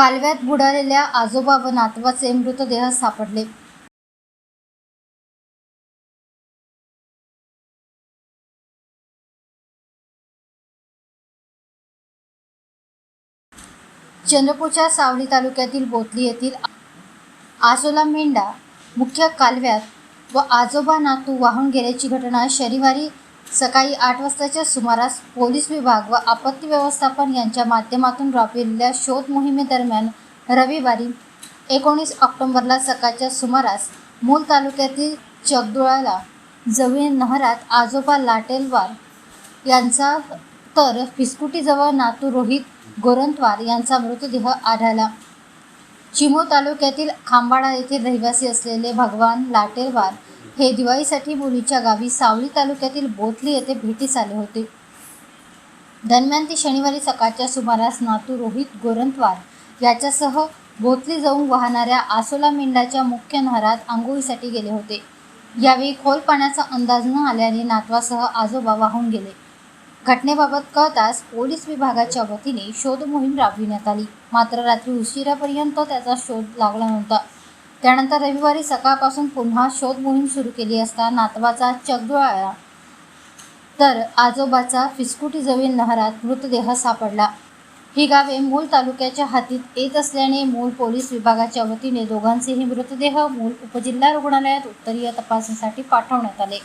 कालव्यात बुडालेल्या आजोबा व नातवाचे मृतदेह सापडले. चंद्रपूरच्या सावली तालुक्यातील बोतली येथील आसोला मेंढा मुख्य कालव्यात व आजोबा नातू वाहून गेल्याची घटना शनिवारी सकाळी आठ वाजताच्या सुमारास पोलीस विभाग व आपत्ती व्यवस्थापन यांच्या माध्यमातून राबविलेल्या शोध मोहिमेदरम्यान रविवारी एकोणीस ऑक्टोबरला सकाळच्या सुमारास मूल तालुक्यातील चगदुळाला जवळ नहरात आजोबा लाटेलवार यांचा तर फिस्कुटीजवळ नातू रोहित गोरंतवार यांचा मृतदेह आढळला. चिमू तालुक्यातील खांबाडा येथील रहिवासी असलेले भगवान लाटेलवार हे दिवाळीसाठी मुलीच्या गावी सावली तालुक्यातील बोथली येथे भेटीस आले होते. दरम्यान ते शनिवारी सकाळच्या सुमारास नातू रोहित गोरंतवार याच्यासह बोथली जाऊन वाहणाऱ्या आसोला मेंढाच्या मुख्य नहरात आंघोळीसाठी गेले होते. यावेळी खोल पाण्याचा अंदाज न आल्याने नातवासह आजोबा वाहून गेले. घटनेबाबत कळताच पोलीस विभागाच्या वतीने शोध मोहीम राबविण्यात आली. मात्र रात्री उशिरापर्यंत त्याचा शोध लागला नव्हता. त्यानंतर रविवारी सकाळपासून पुन्हा शोध मोहीम सुरू केली असता नातवाचा चगदुळाळा तर आजोबाचा फिसकुटीजवळील नहरात मृतदेह सापडला. ही गावे मूल तालुक्याच्या हातीत येत असल्याने मूल पोलीस विभागाच्या वतीने दोघांचेही मृतदेह मूल उपजिल्हा रुग्णालयात उत्तरीय तपासणीसाठी पाठवण्यात आले.